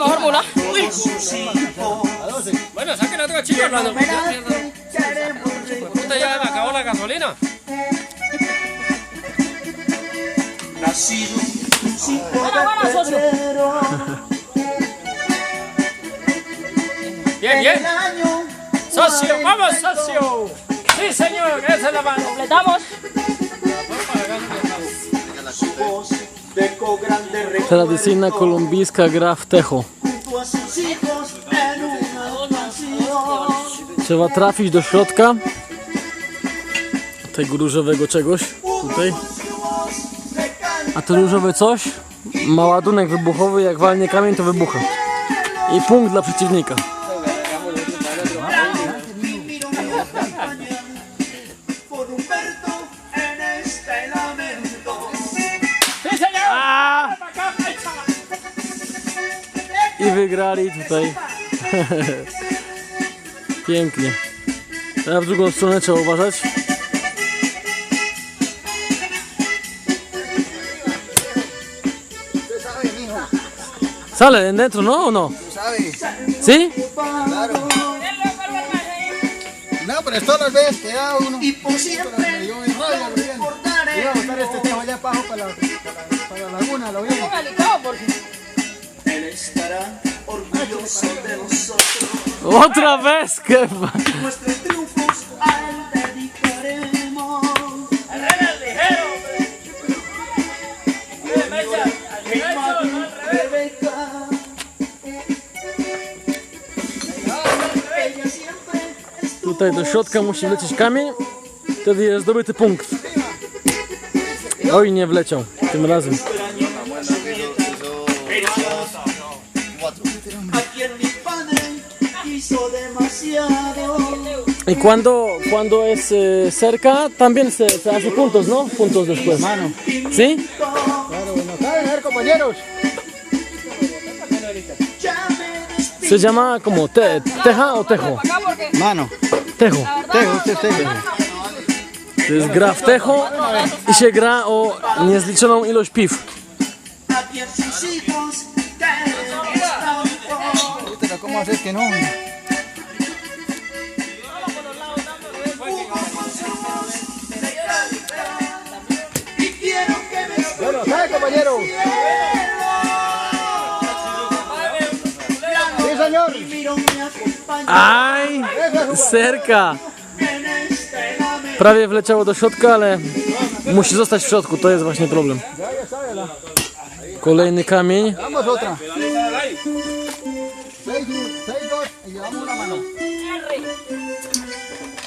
mejor mula. Bueno, saquen otra chica hablando. Puta, ya me acabó la gasolina. Buena, buena, socio. Bien, bien. Socio, vamos, socio. Sí, señor, esa es la mano. Completamos. Tradycyjna kolumbijska gra w techo. Trzeba trafić do środka tego różowego czegoś tutaj. A to różowe coś ma ładunek wybuchowy, jak walnie kamień to wybucha. I punkt dla przeciwnika. I wygrali tutaj. Pięknie. Teraz w drugą stronę trzeba uważać. Sale dentro, ¿no o no? ¿Sabes? ¿Sí? Claro. No, pero es todas las veces que da uno. Y por siempre. Yo. Iba a botar este tejo allá abajo para la, para la, para la laguna, lo bien. Él estará orgulloso de nosotros. Otra vez, que Nuestros triunfos a él dedicaremos. Rebeca. Tutaj do środka musi wlecieć kamień. Wtedy jest zdobyty punkt. Oj, nie wleciał tym razem. A quien mi padre quiso demasiado. Y cuando, cuando es eh, cerca, también se, se hace puntos, ¿no? Puntos después. Mano. ¿Sí? Claro, bueno, ¿saben? A ver, compañeros. Se llama como te, teja o tejo. Mano. Tejo. Tejo, este es tejo. To jest gra w tejo i się gra o niezliczoną ilość piw. Sus hijos queremos tanto. Pero ¿cómo haces que no? Que me acompaña Aj! Lamento. Prawie wleciało do środka, ale musi zostać w środku, to jest właśnie problem. Kolejny kamień. Vamos otra. Y.